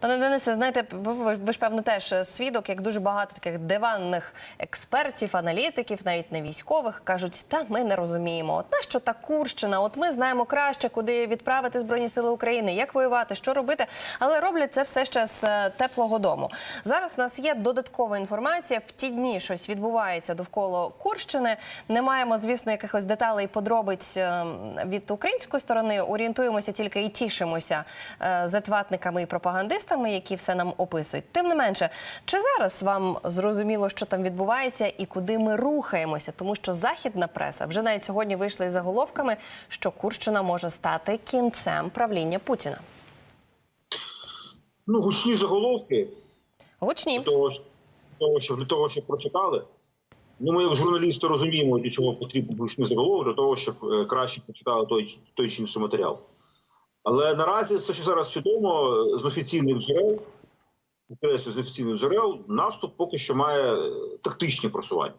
Пане Денисе, знаєте, ви, ж певно теж свідок, як дуже багато таких диванних експертів, аналітиків, навіть не військових, кажуть, та ми не розуміємо. От нащо та Курщина? От ми знаємо краще, куди відправити збройні сили України, як воювати, що робити, але роблять це все ще з е, теплого дому. Зараз у нас є додаткова інформація. В ті дні щось відбувається довкола Курщини. Не маємо, звісно, якихось деталей, подробиць е, від української сторони. Орієнтуємося тільки і тішимося е, зетватниками і пропагандистами, які все нам описують. Тим не менше, чи зараз вам зрозуміло, що там відбувається і куди ми рухаємося? Тому що західна преса вже навіть сьогодні вийшли із заголовками, що Курщина може стати кінцем правління Путіна. Ну, гучні заголовки Гучні. для того, того, щоб для того, щоб прочитали. Ну, ми, як журналісти, розуміємо, для чого потрібен гучний заголовок, для того, щоб е, краще прочитали той, той чи інший матеріал. Але наразі все, що зараз відомо е, з офіційних джерел, з офіційних джерел, наступ поки що має е, тактичні просування.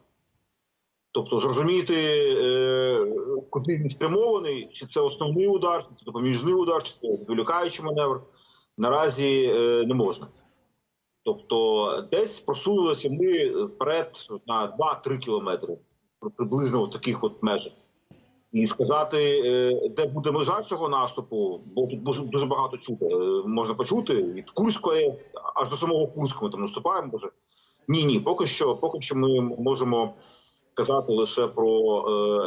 Тобто зрозуміти, е, куди він спрямований, чи це основний удар, чи це допоміжний удар, чи це відволікаючий маневр, наразі не можна. Тобто, десь просунулися ми вперед на 2-3 кілометри, приблизно в таких от межах. І сказати, е, де буде межа цього наступу, бо тут дуже, багато чути. Е, Можна почути від Курської аж до самого Курського ми там наступаємо. Може. Ні, ні, поки що, поки що ми можемо казати лише про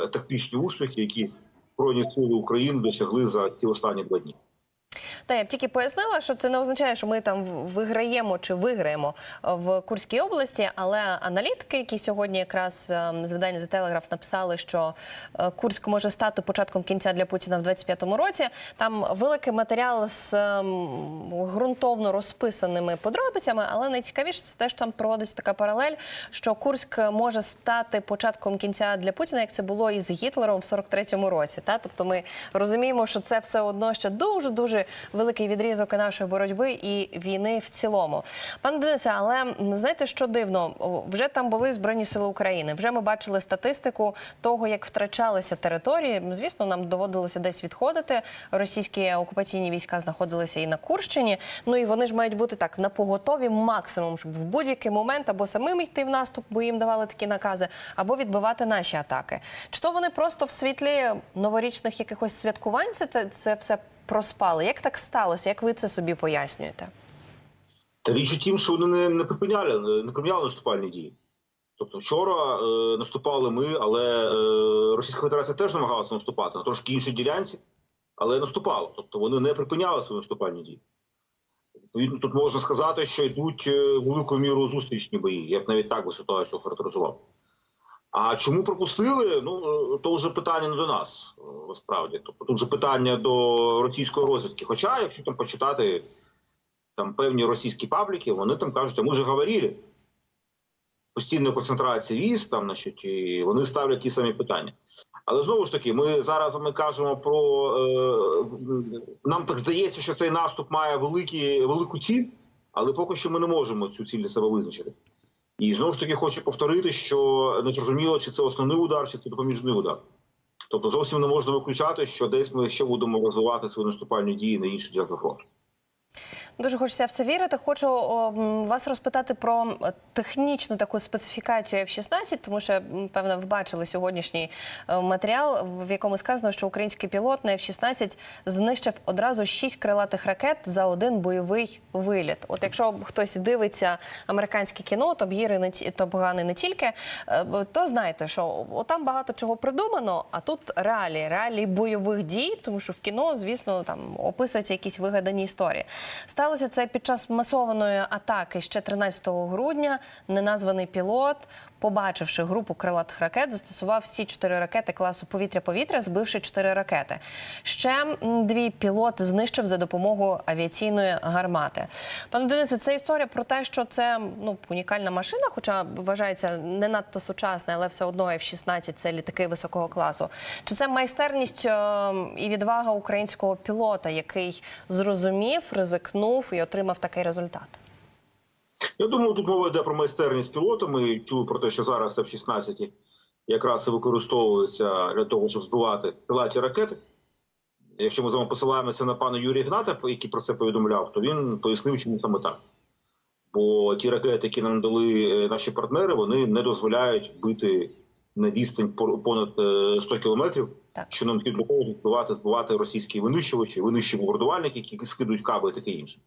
е, тактичні успіхи, які Збройні сили України досягли за ці останні два дні. Та я б тільки пояснила, що це не означає, що ми там виграємо чи виграємо е, в Курській області. Але аналітики, які сьогодні якраз ем, з видання The Telegraph написали, що е, Курськ може стати початком кінця для Путіна в 25-му році. Там великий матеріал з ем, ґрунтовно розписаними подробицями, але найцікавіше це те, що там проводиться така паралель, що Курськ може стати початком кінця для Путіна, як це було із Гітлером в 43-му році. Та тобто ми розуміємо, що це все одно ще дуже дуже великий відрізок нашої боротьби і війни в цілому. Пане Денисе, але знаєте, що дивно? Вже там були збройні сили України. Вже ми бачили статистику того, як втрачалися території. Звісно, нам доводилося десь відходити. Російські окупаційні війська знаходилися і на Курщині. Ну і вони ж мають бути так на поготові максимум, щоб в будь-який момент або самим йти в наступ, бо їм давали такі накази, або відбивати наші атаки. Чи то вони просто в світлі новорічних якихось святкувань це, це все проспали? Як так сталося? Як ви це собі пояснюєте? Та річ у тім, що вони не, не припиняли, не припиняли наступальні дії. Тобто вчора е, наступали ми, але е, Російська Федерація теж намагалася наступати на трошки іншій ділянці, але наступала. Тобто вони не припиняли свої наступальні дії. Відповідно, тут можна сказати, що йдуть е, великою мірою зустрічні бої. Я б навіть так би ситуацію характеризував. А чому пропустили? Ну е, то вже питання не до нас е, насправді. Тобто тут вже питання до російської розвідки. Хоча, якщо там почитати там певні російські пабліки, вони там кажуть, а ми вже говорили. Постійна концентрація військ, там, значить, і вони ставлять ті самі питання. Але знову ж таки, ми зараз ми кажемо про е, нам так здається, що цей наступ має великі, велику ціль, але поки що ми не можемо цю ціль для себе визначити. І знову ж таки хочу повторити, що не зрозуміло, чи це основний удар, чи це допоміжний удар. Тобто зовсім не можна виключати, що десь ми ще будемо розвивати свої наступальні дії на інших ділянках фронту. Дуже хочеться в це вірити. Хочу вас розпитати про технічну таку специфікацію F-16, тому що, певно, ви бачили сьогоднішній е, матеріал, в якому сказано, що український пілот на F-16 знищив одразу шість крилатих ракет за один бойовий виліт. От якщо хтось дивиться американське кіно, то б'їри не ті- то погане не тільки, е, то знаєте, що там багато чого придумано, а тут реалії, реалії бойових дій, тому що в кіно, звісно, там описуються якісь вигадані історії. Сталося це під час масованої атаки ще 13 грудня. Неназваний пілот, побачивши групу крилатих ракет, застосував всі чотири ракети класу повітря-повітря, збивши чотири ракети. Ще дві пілот знищив за допомогою авіаційної гармати. Пане Денисе, це історія про те, що це ну унікальна машина, хоча вважається не надто сучасна, але все одно F-16 – це літаки високого класу. Чи це майстерність е, і відвага українського пілота, який зрозумів, ризикнув і отримав такий результат? Я думаю, тут мова йде про майстерність пілота. Ми чули про те, що зараз F-16 якраз і використовуються для того, щоб збивати крилаті ракети. якщо ми з вами посилаємося на пана Юрія Гната, який про це повідомляв, то він пояснив, чому саме так. Бо ті ракети, які нам дали е, наші партнери, вони не дозволяють бити на відстань по- понад е, 100 кілометрів, Так. що нам для того збивати, збивати російські винищувачі, винищі бомбардувальники, які скидують каби і таке інше.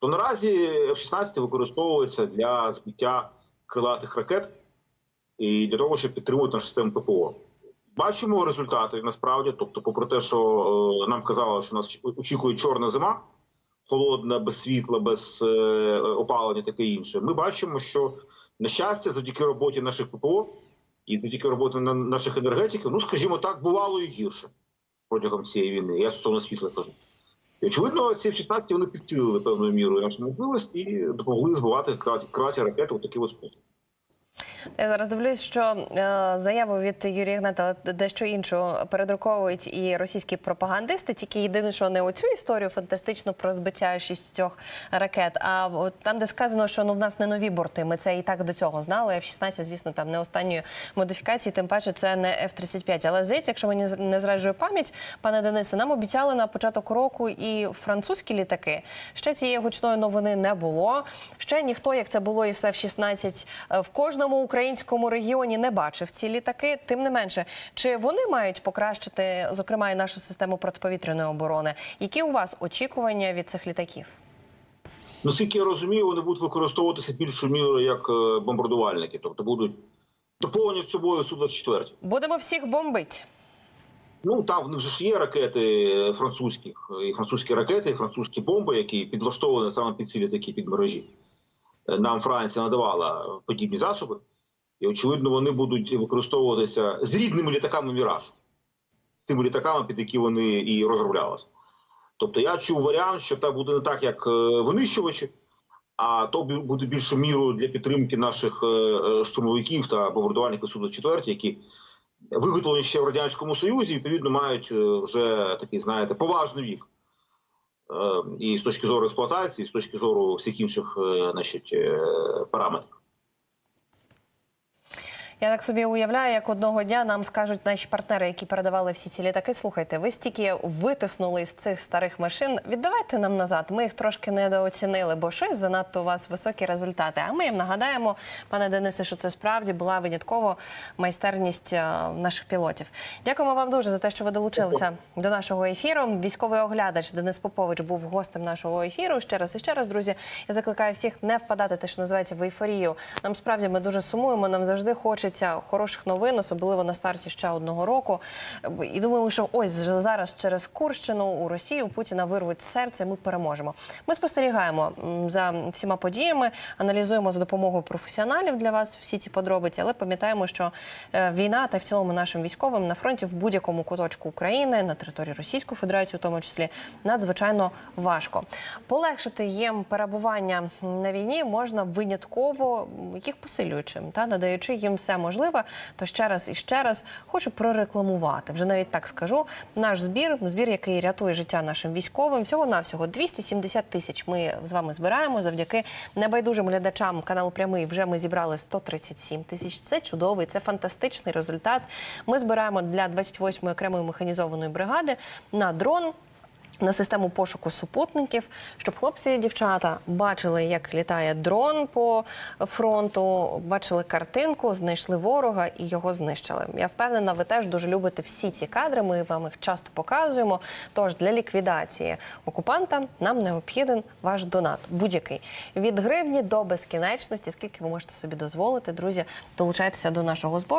То наразі F-16 використовується для збиття крилатих ракет і для того, щоб підтримувати нашу систему ППО. Бачимо результати насправді. Тобто, попри те, що е, нам казали, що нас очікує чорна зима, холодна, без світла, без е, опалення, таке інше. Ми бачимо, що на щастя, завдяки роботі наших ППО і не тільки роботи на наших енергетиків, ну скажімо так, бувало і гірше протягом цієї війни. Я стосовно світла кажу. І, очевидно, ці F-16 вони підсилили певною мірою наші можливості і допомогли збивати краті ракети у такий от спосіб. Я зараз дивлюсь, що е, заяву від Юрія Гната дещо іншу передруковують і російські пропагандисти. Тільки єдине, що не оцю історію фантастично про збиття шістьох ракет. А от там, де сказано, що ну в нас не нові борти. Ми це і так до цього знали. F-16, звісно, там не останньої модифікації, тим паче це не F-35. Але здається, якщо мені не зраджує пам'ять, пане Денисе, нам обіцяли на початок року і французькі літаки. Ще цієї гучної новини не було. Ще ніхто, як це було із F-16, е, в кожному українському регіоні не бачив ці літаки. Тим не менше, чи вони мають покращити, зокрема, і нашу систему протиповітряної оборони? Які у вас очікування від цих літаків? Наскільки я розумію, вони будуть використовуватися більшою мірою як е, бомбардувальники, тобто будуть доповнять собою Су-24. Будемо всіх бомбити. Ну там в них же ж є ракети французьких, і французькі ракети, і французькі бомби, які підлаштовані саме під ці літаки під мережі. Нам Франція надавала подібні засоби, і очевидно, вони будуть використовуватися з рідними літаками Міраж, з тими літаками, під які вони і розроблялися. Тобто я чув варіант, що це буде не так, як е, винищувачі, а то буде більшу міру для підтримки наших е, е, штурмовиків та бомбардувальників Су-24, які виготовлені ще в радянському союзі, і, відповідно мають вже такий, знаєте, поважний вік. І з точки зору експлуатації, і з точки зору всіх інших значить, параметрів. Я так собі уявляю, як одного дня нам скажуть наші партнери, які передавали всі ці літаки. Слухайте, ви стільки витиснули з цих старих машин. Віддавайте нам назад. Ми їх трошки недооцінили, бо щось занадто у вас високі результати. А ми їм нагадаємо, пане Денисе, що це справді була винятково майстерність е, наших пілотів. Дякуємо вам дуже за те, що ви долучилися до нашого ефіру. Військовий оглядач Денис Попович був гостем нашого ефіру. Ще раз і ще раз, друзі. Я закликаю всіх не впадати, те, що називається в ейфорію. Нам справді ми дуже сумуємо. Нам завжди хочеться хороших новин, особливо на старті ще одного року. І думаємо, що ось зараз через Курщину у Росію Путіна вирвуть серце. Ми переможемо. Ми спостерігаємо за всіма подіями, аналізуємо за допомогою професіоналів для вас всі ці подробиці, але пам'ятаємо, що е, війна та в цілому нашим військовим на фронті в будь-якому куточку України, на території Російської Федерації, у тому числі, надзвичайно важко. Полегшити їм перебування на війні можна винятково їх посилюючи та надаючи їм все можливе. То ще раз і ще раз хочу прорекламувати. Вже навіть так скажу. Наш збір, збір, який рятує життя нашим військовим, всього навсього 270 тисяч. Ми з вами збираємо завдяки небайдужим глядачам каналу Прямий. Вже ми зібрали 137 тисяч. Це чудовий, це фантастичний результат. Ми збираємо для 28-ї окремої механізованої бригади на дрон. На систему пошуку супутників, щоб хлопці і дівчата бачили, як літає дрон по фронту, бачили картинку, знайшли ворога і його знищили. Я впевнена, ви теж дуже любите всі ці кадри. Ми вам їх часто показуємо. Тож для ліквідації окупанта нам необхіден ваш донат, будь-який від гривні до безкінечності. Скільки ви можете собі дозволити, друзі, долучайтеся до нашого збору.